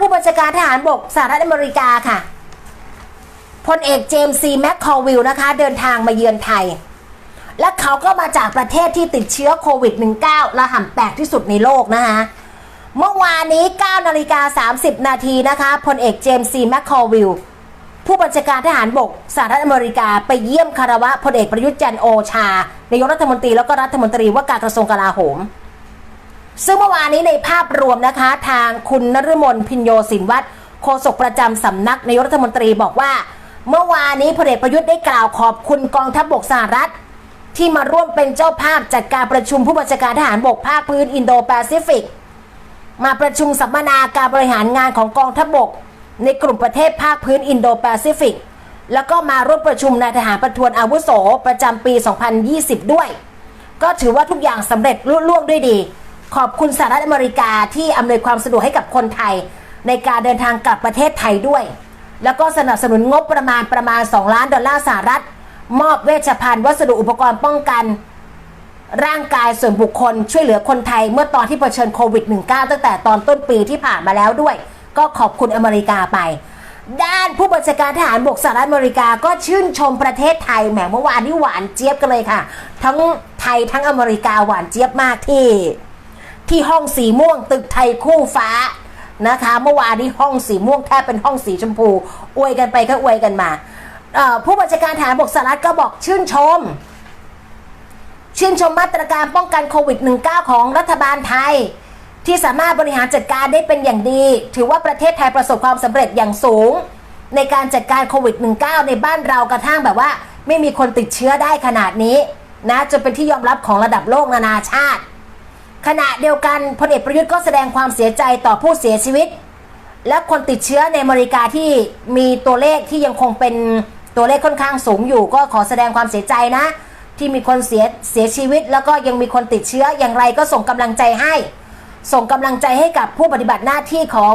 ผู้บัญชาการทหารบกสหรัฐอเมริกาค่ะพลเอกเจมส์ซีแมคคอวิลนะคะ เดินทางมาเยือนไทย และเขาก็มาจากประเทศที่ติดเชื้อโควิด -19 ระห่ำแตกที่สุดในโลกนะคะ เมื่อวานนี้ 9 นาฬิกา 30 นาทีนะคะพลเอกเจมส์ซีแมคคอวิลผู้บัญชาการทหารบกสหรัฐอเมริกาไปเยี่ยมคารวะพลเอกประยุทธ์จันโอชา นายกรัฐมนตรีแล้วก็รัฐมนตรีว่าการกระทรวงกลาโหม ซึ่งเมื่อวานนี้ในภาพรวมนะคะ ทางคุณนฤมลพินโยสินวัตรโฆษกประจำสำนักนายกรัฐมนตรีบอกว่า เมื่อวานนี้พลเอกประยุทธ์ได้กล่าวขอบคุณกองทัพบกสหรัฐ ที่มาร่วมเป็นเจ้าภาพจัดการประชุมผู้บัญชาการทหารบกภาคพื้นอินโดแปซิฟิก มาประชุมสัมมนาการบริหารงานของกองทัพบกในกลุ่มประเทศภาคพื้นอินโดแปซิฟิก แล้วก็มาร่วมประชุมนายทหารประทวนอาวุโสประจำปี 2020 ด้วย ก็ถือว่าทุกอย่างสำเร็จลุล่วงด้วยดี ขอบคุณสหรัฐอเมริกาที่อำนวยความสะดวกให้กับคนไทย ในการเดินทางกลับประเทศไทยด้วย แล้วก็สนับสนุนงบประมาณประมาณ 2 ล้านดอลลาร์สหรัฐ มอบเวชภัณฑ์วัสดุอุปกรณ์ป้องกัน ร่างกายส่วนบุคคลช่วยเหลือคนไทย เมื่อตอนที่เผชิญโควิด -19 ตั้งแต่ตอนต้นปีที่ผ่านมาแล้วด้วย ก็ขอบคุณอเมริกาไปด้านผู้บัญชาการทหารบกสหรัฐอเมริกาก็ชื่นชมประเทศไทยแหมเมื่อวานนี้หวานเจี๊ยบกันเลยค่ะ ทั้งไทยทั้งอเมริกาหวานเจี๊ยบมากที่ ที่ห้องสีม่วงตึกไทยคู่ฟ้านะคะ เมื่อวานนี้ห้องสีม่วงแทบเป็นห้องสีชมพู อวยกันไปก็อวยกันมาผู้บัญชาการทหารบกสหรัฐก็บอกชื่นชม ชื่นชมมาตรการป้องกันโควิด -19 ของรัฐบาลไทย ที่สามารถบริหารจัดการได้เป็นอย่างดี ถือว่าประเทศไทยประสบความสำเร็จอย่างสูง ในการจัดการโควิด -19 ในบ้านเรากระทั่งแบบว่า ไม่มีคนติดเชื้อได้ขนาดนี้นะจนเป็นที่ยอมรับของระดับโลกนานาชาติ ขณะเดียวกันพลเอกประยุทธ์ก็แสดงความเสียใจต่อผู้เสียชีวิต และคนติดเชื้อในอเมริกาที่มีตัวเลขที่ยังคงเป็นตัวเลขค่อนข้างสูงอยู่ ก็ขอแสดงความเสียใจนะ ที่มีคนเสียเสียชีวิต แล้วก็ยังมีคนติดเชื้ออย่างไรก็ส่งกำลังใจให้ ส่งกำลังใจให้กับผู้ปฏิบัติหน้าที่ของ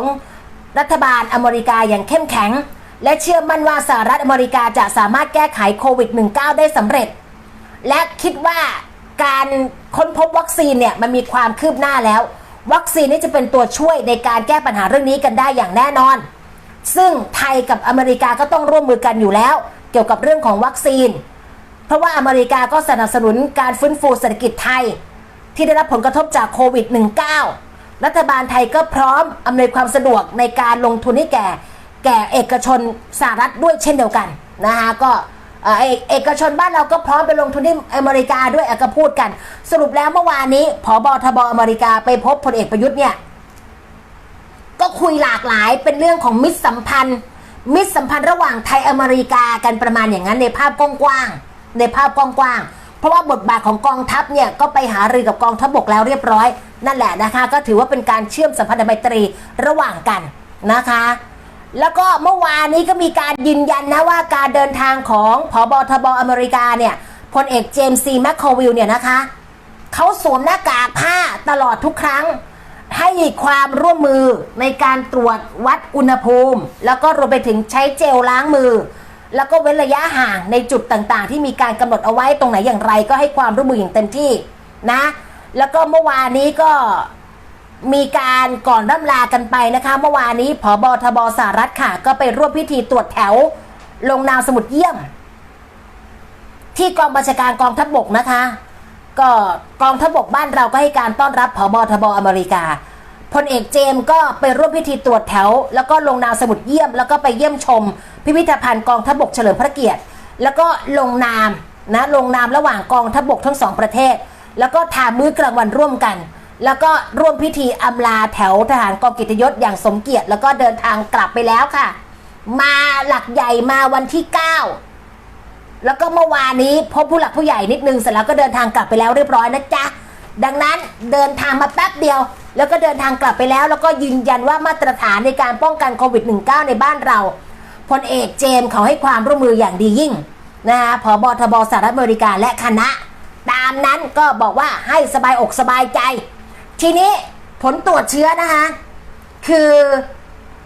รัฐบาลอเมริกาอย่างเข้มแข็ง และเชื่อมั่นว่าสหรัฐอเมริกาจะสามารถแก้ไขโควิด -19 ได้สำเร็จ และคิดว่า การค้นพบวัคซีนเนี่ยมันมีความคืบหน้าแล้ว วัคซีนนี่จะเป็นตัวช่วยในการแก้ปัญหาเรื่องนี้กันได้อย่างแน่นอน ซึ่งไทยกับอเมริกาก็ต้องร่วมมือกันอยู่แล้ว เกี่ยวกับเรื่องของวัคซีน เพราะว่าอเมริกาก็สนับสนุนการฟื้นฟูเศรษฐกิจไทย ที่ได้รับผลกระทบจากโควิด -19 รัฐบาลไทยก็พร้อมอำนวยความสะดวกในการลงทุนให้แก่ แก่เอกชนสหรัฐด้วยเช่นเดียวกันนะคะก็ เอ่อเอกเอกชนบ้านเราก็พร้อมไปลงทุนที่อเมริกาด้วยอะก็พูดกัน สรุปแล้วเมื่อวานนี้ผบทบอเมริกาไปพบพลเอกประยุทธ์เนี่ย ก็คุยหลากหลายเป็นเรื่องของมิตรสัมพันธ์ มิตรสัมพันธ์ระหว่างไทยอเมริกากันประมาณอย่างนั้นในภาพกว้างๆในภาพกว้างๆเพราะว่าบทบาทของกองทัพเนี่ยก็ไปหารือกับกองทัพบกแล้วเรียบร้อย นั่นแหละนะคะ ก็ถือว่าเป็นการเชื่อมสัมพันธไมตรีระหว่างกันนะคะ แล้วก็เมื่อวานนี้ก็มีการยืนยันนะว่าการเดินทางของผอบทบอเมริกาเนี่ยพลเอกเจมส์ซีแมคโควิลเนี่ยนะคะเขาสวมหน้ากากผ้าตลอดทุกครั้ง ให้ความร่วมมือในการตรวจวัดอุณหภูมิ แล้วก็รวมไปถึงใช้เจลล้างมือ แล้วก็เว้นระยะห่างในจุดต่างๆ ที่มีการกำหนดเอาไว้ตรงไหนอย่างไร ก็ให้ความร่วมมืออย่างเต็มที่นะ แล้วก็เมื่อวานนี้ก็ มีการก่อนร่ำลากันไปนะคะ เมื่อวานนี้ผบทบสหรัฐค่ะ ก็ไปร่วมพิธีตรวจแถว ลงนามสมุดเยี่ยม ที่กองบัญชาการกองทัพบกนะคะ ก็กองทัพบกบ้านเราก็ให้การต้อนรับผบทบอเมริกาพลเอกเจมส์ก็ไปร่วมพิธีตรวจแถว แล้วก็ลงนามสมุดเยี่ยม แล้วก็ไปเยี่ยมชม พิพิธภัณฑ์กองทัพบกเฉลิมพระเกียรติ แล้วก็ลงนามนะลงนามระหว่างกองทัพบกทั้งสองประเทศ แล้วก็ทานมื้อกลางวันร่วมกัน แล้วก็ร่วมพิธีอำลาแถวทหารกองกิตยศอย่างสมเกียรติ แล้วก็เดินทางกลับไปแล้วค่ะ มาหลักใหญ่มาวันที่ 9 แล้วก็เมื่อวานนี้พบผู้หลักผู้ใหญ่นิดนึงเสร็จแล้วก็เดินทางกลับไปแล้วเรียบร้อยนะจ๊ะดังนั้นเดินทางมาแป๊บเดียว แล้วก็เดินทางกลับไปแล้ว แล้วก็ยืนยันว่ามาตรฐานในการป้องกันโควิด -19 ในบ้านเราพลเอกเจมส์เขาให้ความร่วมมืออย่างดียิ่งนะคะผบทบสหรัฐอเมริกาและคณะ ตามนั้นก็บอกว่าให้สบายอกสบายใจ ทีนี้ผลตรวจเชื้อนะคะ คือ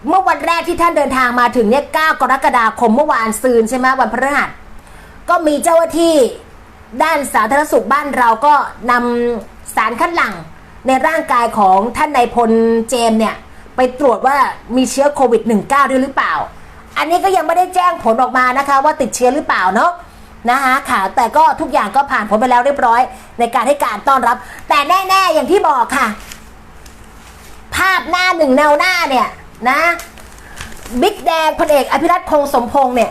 เมื่อวันแรกที่ท่านเดินทางมาถึงเนี่ย 9 กรกฎาคมเมื่อวานซืนใช่ไหมวันพฤหัส ก็มีเจ้าหน้าที่ด้านสาธารณสุขบ้านเราก็นำสารคัดหลั่งในร่างกายของท่านนายพลเจมเนี่ย ไปตรวจว่ามีเชื้อโควิด -19 ด้วยหรือเปล่า อันนี้ก็ยังไม่ได้แจ้งผลออกมานะคะ ว่าติดเชื้อหรือเปล่าเนาะ นะคะค่ะ แต่ก็ทุกอย่างก็ผ่านผลไปแล้วเรียบร้อย ในการให้การต้อนรับ แต่แน่ๆอย่างที่บอกค่ะ ภาพหน้าหนึ่งแนวหน้าเนี่ยนะบิ๊กแดงพลเอกอภิรัตคงสมพงษ์เนี่ย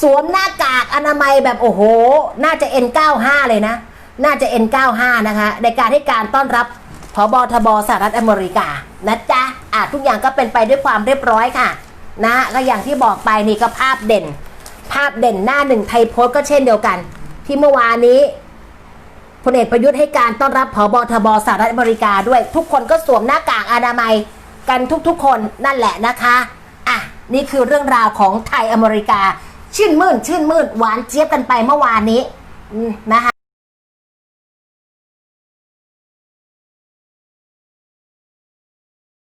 สวมหน้ากากอนามัยแบบโอ้โห น่าจะ N95 เลยนะ น่าจะ N95 นะคะ ในการให้การต้อนรับพบทบสหรัฐอเมริกานะจ๊ะอะทุกอย่างก็เป็นไปด้วยความเรียบร้อยค่ะ นะก็อย่างที่บอกไปนี่ก็ภาพเด่น ภาพเด่นหน้าหนึ่งไทยโพสต์ก็เช่นเดียวกัน ที่เมื่อวานนี้พลเอกประยุทธ์ให้การต้อนรับผบทบสหรัฐอเมริกาด้วย ทุกคนก็สวมหน้ากากอนามัยกันทุกๆคนนั่นแหละนะคะอะนี่คือเรื่องราวของไทยอเมริกา ชื่นมื่น ชื่นมื่นหวานเจี๊ยบกันไปเมื่อวานนี้นะคะ